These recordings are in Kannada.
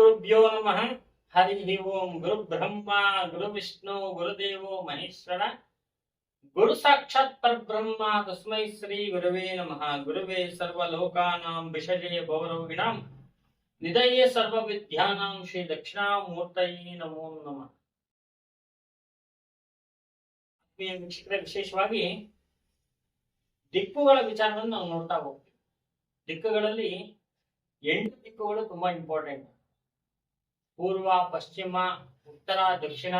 ಗುರುಭ್ಯೋ ನಮಃ. ಹರಿ ಓಂ ಗುರು ಬ್ರಹ್ಮ, ಗುರು ವಿಷ್ಣು, ಗುರುದೇವೋ ಮಹೇಶ್ವರ. ಗುರು ಸಾಕ್ಷಾತ್ ಪರಬ್ರಹ್ಮ, ತಸ್ಮೈ ಶ್ರೀ ಗುರುವೇ ನಮಃ. ಗುರುವೇ ಸರ್ವಲೋಕಾನಾಂ ವಿಷಜಯ ಭವರೋಗಿಣಾಂ ನಿಧಯೇ ಸರ್ವ ವಿದ್ಯಾನಾಂ ಶ್ರೀ ದಕ್ಷಿಣಾಮೂರ್ತೈ ನಮೋ ನಮಃ. ವಿಶೇಷವಾಗಿ ದಿಕ್ಕುಗಳ ವಿಚಾರವನ್ನು ನಾವು ನೋಡ್ತಾ ಹೋಗ್ತೀವಿ. ದಿಕ್ಕುಗಳಲ್ಲಿ ಎಂಟು ದಿಕ್ಕುಗಳು ತುಂಬಾ ಇಂಪಾರ್ಟೆಂಟ್ ಪೂರ್ವ, ಪಶ್ಚಿಮ, ಉತ್ತರ, ದಕ್ಷಿಣ,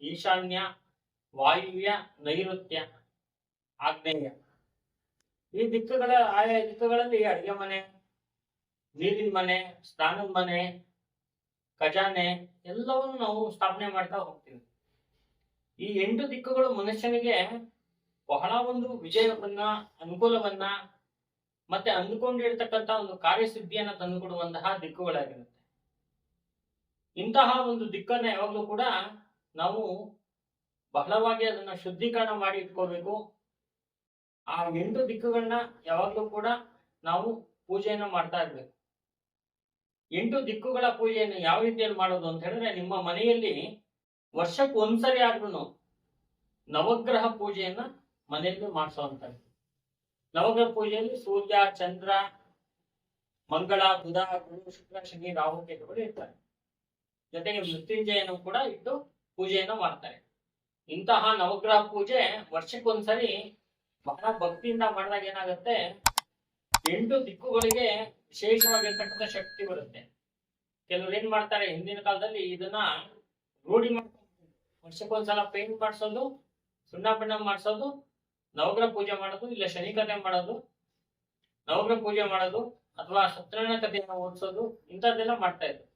ಈಶಾನ್ಯ, ವಾಯುವ್ಯ, ನೈಋತ್ಯ, ಆಗ್ನೇಯ. ಈ ದಿಕ್ಕುಗಳ, ಆಯಾ ದಿಕ್ಕುಗಳಲ್ಲಿ ಅಡುಗೆ ಮನೆ, ನೀರಿನ ಮನೆ, ಸ್ನಾನದ ಮನೆ, ಖಜಾನೆ ಎಲ್ಲವನ್ನು ನಾವು ಸ್ಥಾಪನೆ ಮಾಡ್ತಾ ಹೋಗ್ತೀವಿ. ಈ ಎಂಟು ದಿಕ್ಕುಗಳು ಮನುಷ್ಯನಿಗೆ ಬಹಳ ಒಂದು ವಿಜಯವನ್ನ, ಅನುಕೂಲವನ್ನ ಮತ್ತೆ ಅಂದುಕೊಂಡಿರ್ತಕ್ಕಂಥ ಒಂದು ಕಾರ್ಯಸಿದ್ಧಿಯನ್ನ ತಂದುಕೊಡುವಂತಹ ದಿಕ್ಕುಗಳಾಗಿರುತ್ತೆ. ಇಂತಹ ಒಂದು ದಿಕ್ಕನ್ನ ಯಾವಾಗಲೂ ಕೂಡ ನಾವು ಬಹಳವಾಗಿ ಅದನ್ನ ಶುದ್ಧೀಕರಣ ಮಾಡಿ ಇಟ್ಕೋಬೇಕು. ಆ ಎಂಟು ದಿಕ್ಕುಗಳನ್ನ ಯಾವಾಗಲೂ ಕೂಡ ನಾವು ಪೂಜೆಯನ್ನ ಮಾಡ್ತಾ ಇರ್ಬೇಕು. ಎಂಟು ದಿಕ್ಕುಗಳ ಪೂಜೆಯನ್ನು ಯಾವ ರೀತಿಯಲ್ಲಿ ಮಾಡೋದು ಅಂತ ಹೇಳಿದ್ರೆ ನಿಮ್ಮ ಮನೆಯಲ್ಲಿ ವರ್ಷಕ್ಕೆ ಒಂದ್ಸರಿ ಆದ್ರೂ ನವಗ್ರಹ ಪೂಜೆಯನ್ನ ಮನೆಯಲ್ಲಿ ಮಾಡಿಸುವಂತ ನವಗ್ರಹ ಪೂಜೆಯಲ್ಲಿ ಸೂರ್ಯ, ಚಂದ್ರ, ಮಂಗಳ, ಬುಧ, ಗುರು, ಶುಕ್ರ, ಶನಿ, ರಾಹು, ಕೇತುಗಳು ಇರ್ತಾರೆ. ಜೊತೆಗೆ ಮೃತ್ಯುಂಜಯನು ಕೂಡ ಇಟ್ಟು ಪೂಜೆಯನ್ನು ಮಾಡ್ತಾರೆ. ಇಂತಹ ನವಗ್ರಹ ಪೂಜೆ ವರ್ಷಕ್ಕೊಂದ್ಸರಿ ಬಹಳ ಭಕ್ತಿಯಿಂದ ಮಾಡಿದಾಗ ಏನಾಗುತ್ತೆ? ಎಂಟು ದಿಕ್ಕುಗಳಿಗೆ ವಿಶೇಷವಾಗಿರ್ತಕ್ಕಂಥ ಶಕ್ತಿ ಬರುತ್ತೆ. ಕೆಲವರು ಏನ್ ಮಾಡ್ತಾರೆ? ಹಿಂದಿನ ಕಾಲದಲ್ಲಿ ಇದನ್ನ ರೂಢಿ ಮಾಡ್ತಾರೆ ವರ್ಷಕ್ಕೊಂದ್ಸಲ ಪೇಂಟ್ ಮಾಡಿಸೋದು, ಸುಣ್ಣ ಬಣ್ಣ ಮಾಡಿಸೋದು, ನವಗ್ರಹ ಪೂಜೆ ಮಾಡೋದು, ಇಲ್ಲ ಶನಿ ಕಥೆ ಮಾಡೋದು, ನವಗ್ರಹ ಪೂಜೆ ಮಾಡೋದು, ಅಥವಾ ಸತ್ಯನಾರಾಯಣ ಕಥೆಯನ್ನು ಓದಿಸೋದು, ಇಂಥದ್ದೆಲ್ಲ ಮಾಡ್ತಾ ಇದ್ರು.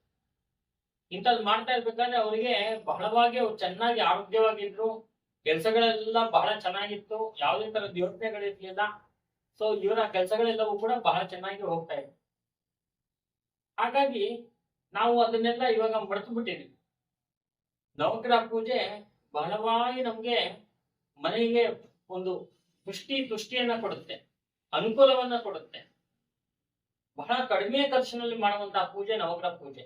ಇಂಥದ್ದು ಮಾಡ್ತಾ ಇರ್ಬೇಕಾದ್ರೆ ಅವರಿಗೆ ಬಹಳವಾಗಿ ಅವ್ರು ಚೆನ್ನಾಗಿ ಆರೋಗ್ಯವಾಗಿದ್ರು, ಕೆಲಸಗಳೆಲ್ಲ ಬಹಳ ಚೆನ್ನಾಗಿತ್ತು, ಯಾವುದೇ ತರದ ಯೋಚನೆಗಳಿರ್ಲಿಲ್ಲ ಸೊ ಇವರ ಕೆಲಸಗಳೆಲ್ಲವೂ ಕೂಡ ಬಹಳ ಚೆನ್ನಾಗಿ ಹೋಗ್ತಾ ಇತ್ತು ಹಾಗಾಗಿ ನಾವು ಅದನ್ನೆಲ್ಲ ಇವಾಗ ಮರೆತು ಬಿಟ್ಟಿದ್ವಿ ನವಗ್ರಹ ಪೂಜೆ ಬಹಳವಾಗಿ ನಮ್ಗೆ ಮನೆಗೆ ಒಂದು ಪುಷ್ಟಿ ತುಷ್ಟಿಯನ್ನ ಕೊಡುತ್ತೆ, ಅನುಕೂಲವನ್ನ ಕೊಡುತ್ತೆ. ಬಹಳ ಕಡಿಮೆ ಖರ್ಚಿನಲ್ಲಿ ಮಾಡುವಂತಹ ಪೂಜೆ ನವಗ್ರಹ ಪೂಜೆ.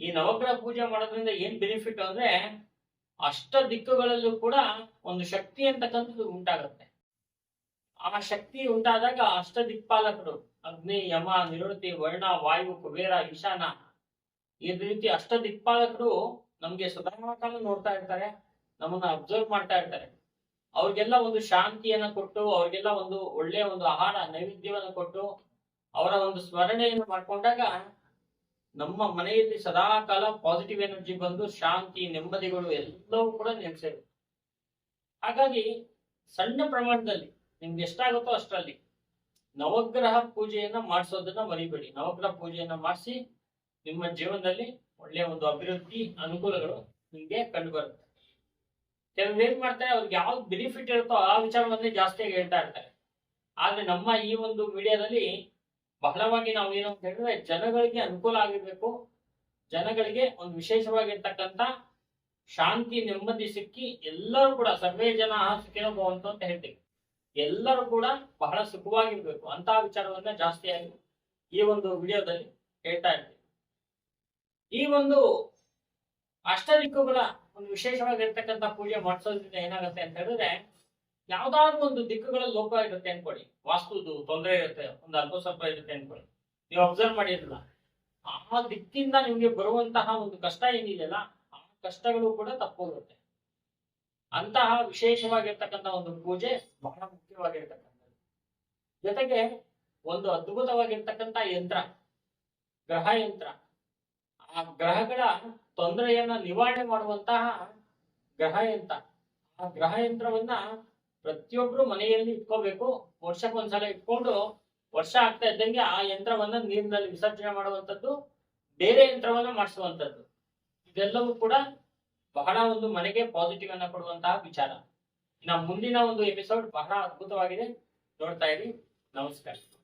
ಈ ನವಗ್ರಹ ಪೂಜೆ ಮಾಡೋದ್ರಿಂದ ಏನ್ ಬೆನಿಫಿಟ್ ಅಂದ್ರೆ ಅಷ್ಟ ದಿಕ್ಕುಗಳಲ್ಲೂ ಕೂಡ ಒಂದು ಶಕ್ತಿ ಅಂತಕ್ಕಂಥದ್ದು ಉಂಟಾಗುತ್ತೆ. ಆ ಶಕ್ತಿ ಉಂಟಾದಾಗ ಅಷ್ಟ ದಿಕ್ಪಾಲಕರು, ಅಗ್ನಿ, ಯಮ, ನಿವೃತ್ತಿ, ವರ್ಣ, ವಾಯು, ಕುಬೇರ, ಈಶಾನ, ಈ ರೀತಿ ಅಷ್ಟ ದಿಕ್ಪಾಲಕರು ನಮ್ಗೆ ಸದಾಕಾಲ ನೋಡ್ತಾ ಇರ್ತಾರೆ, ನಮ್ಮನ್ನ ಅಬ್ಸರ್ವ್ ಮಾಡ್ತಾ ಇರ್ತಾರೆ. ಅವ್ರಿಗೆಲ್ಲ ಒಂದು ಶಾಂತಿಯನ್ನ ಕೊಟ್ಟು, ಅವ್ರಿಗೆಲ್ಲ ಒಂದು ಒಳ್ಳೆಯ ಒಂದು ಆಹಾರ, ನೈವೇದ್ಯವನ್ನ ಕೊಟ್ಟು, ಅವರ ಒಂದು ಸ್ಮರಣೆಯನ್ನು ಮಾಡ್ಕೊಂಡಾಗ ನಮ್ಮ ಮನೆಯಲ್ಲಿ ಸದಾ ಕಾಲ ಪಾಸಿಟಿವ್ ಎನರ್ಜಿ ಬಂದು ಶಾಂತಿ, ನೆಮ್ಮದಿಗಳು ಎಲ್ಲವೂ ಕೂಡ ನೆಲೆಸಿರುತ್ತೆ ಹಾಗಾಗಿ ಸಣ್ಣ ಪ್ರಮಾಣದಲ್ಲಿ ನಿಮ್ಗೆ ಎಷ್ಟಾಗುತ್ತೋ ಅಷ್ಟರಲ್ಲಿ ನವಗ್ರಹ ಪೂಜೆಯನ್ನ ಮಾಡಿಸೋದನ್ನ ಮರಿಬೇಡಿ. ನವಗ್ರಹ ಪೂಜೆಯನ್ನ ಮಾಡಿಸಿ ನಿಮ್ಮ ಜೀವನದಲ್ಲಿ ಒಳ್ಳೆಯ ಒಂದು ಅಭಿವೃದ್ಧಿ ಅನುಕೂಲಗಳು ನಿಮ್ಗೆ ಕಂಡು ಬರುತ್ತೆ ಕೆಲವ್ರು ಏನ್ ಮಾಡ್ತಾರೆ, ಅವ್ರಿಗೆ ಯಾವ್ದು ಬೆನಿಫಿಟ್ ಇರುತ್ತೋ ಆ ವಿಚಾರವನ್ನೇ ಜಾಸ್ತಿಯಾಗಿ ಹೇಳ್ತಾ ಇರ್ತಾರೆ. ಆದ್ರೆ ನಮ್ಮ ಈ ಒಂದು ವಿಡಿಯೋದಲ್ಲಿ ಬಹಳವಾಗಿ ನಾವು ಏನು ಅಂತ ಹೇಳಿದ್ರೆ ಜನಗಳಿಗೆ ಅನುಕೂಲ ಆಗಿರ್ಬೇಕು. ಜನಗಳಿಗೆ ಒಂದು ವಿಶೇಷವಾಗಿರ್ತಕ್ಕಂಥ ಶಾಂತಿ, ನೆಮ್ಮದಿ ಸಿಕ್ಕಿ ಎಲ್ಲರೂ ಕೂಡ ಸರ್ವೇ ಜನ ಸುಖಿನೋ ಅಂತ ಹೇಳ್ತೀವಿ. ಎಲ್ಲರೂ ಕೂಡ ಬಹಳ ಸುಖವಾಗಿರ್ಬೇಕು. ಅಂತ ವಿಚಾರವನ್ನ ಜಾಸ್ತಿಯಾಗಿ ಈ ಒಂದು ವಿಡಿಯೋದಲ್ಲಿ ಹೇಳ್ತಾ ಇರ್ತೀವಿ. ಈ ಒಂದು ಅಷ್ಟದಿಕ್ಕುಗಳ ಒಂದು ವಿಶೇಷವಾಗಿರ್ತಕ್ಕಂಥ ಪೂಜೆ ಮಾಡಿಸೋದ್ರಿಂದ ಏನಾಗುತ್ತೆ ಅಂತ ಹೇಳಿದ್ರೆ ಯಾವ್ದಾದ್ರು ಒಂದು ದಿಕ್ಕುಗಳಲ್ಲಿ ಲೋಪ ಇರುತ್ತೆ ಅನ್ಕೊಳ್ಳಿ. ವಾಸ್ತುದು ತೊಂದರೆ ಇರುತ್ತೆ, ಒಂದು ಅಲ್ಪ ಸ್ವಲ್ಪ ಇರುತ್ತೆ ಅನ್ಕೊಳ್ಳಿ. ನೀವು ಅಬ್ಸರ್ವ್ ಮಾಡಿರಲ್ಲ ಆ ದಿಕ್ಕಿಂದ ನಿಮ್ಗೆ ಬರುವಂತಹ ಒಂದು ಕಷ್ಟ ಏನಿದೆಯಲ್ಲ ಆ ಕಷ್ಟಗಳು ಕೂಡ ತಪ್ಪೋಗುತ್ತೆ. ಅಂತಹ ವಿಶೇಷವಾಗಿರ್ತಕ್ಕಂಥ ಒಂದು ಪೂಜೆ ಬಹಳ ಮುಖ್ಯವಾಗಿರ್ತಕ್ಕಂಥದ್ದು. ಜೊತೆಗೆ ಒಂದು ಅದ್ಭುತವಾಗಿರ್ತಕ್ಕಂಥ ಯಂತ್ರ, ಗ್ರಹ ಯಂತ್ರ. ಆ ಗ್ರಹಗಳ ತೊಂದರೆಯನ್ನ ನಿವಾರಣೆ ಮಾಡುವಂತಹ ಗ್ರಹ ಯಂತ್ರ. ಆ ಗ್ರಹ ಯಂತ್ರವನ್ನ ಪ್ರತಿಯೊಬ್ರು ಮನೆಯಲ್ಲಿ ಇಟ್ಕೋಬೇಕು. ವರ್ಷಕ್ಕೊಂದ್ಸಲ ಇಟ್ಕೊಂಡು ವರ್ಷ ಆಗ್ತಾ ಇದ್ದಂಗೆ ಆ ಯಂತ್ರವನ್ನ ನೀರಿನಲ್ಲಿ ವಿಸರ್ಜನೆ ಮಾಡುವಂತದ್ದು ಬೇರೆ ಯಂತ್ರವನ್ನ ಮಾಡಿಸುವಂತದ್ದು ಇದೆಲ್ಲವೂ ಕೂಡ ಬಹಳ ಒಂದು ಮನೆಗೆ ಪಾಸಿಟಿವ್ ಅನ್ನ ಕೊಡುವಂತಹ ವಿಚಾರ. ಇನ್ನ ಮುಂದಿನ ಒಂದು ಎಪಿಸೋಡ್ ಬಹಳ ಅದ್ಭುತವಾಗಿದೆ. ನೋಡ್ತಾ ಇರಿ. ನಮಸ್ಕಾರ.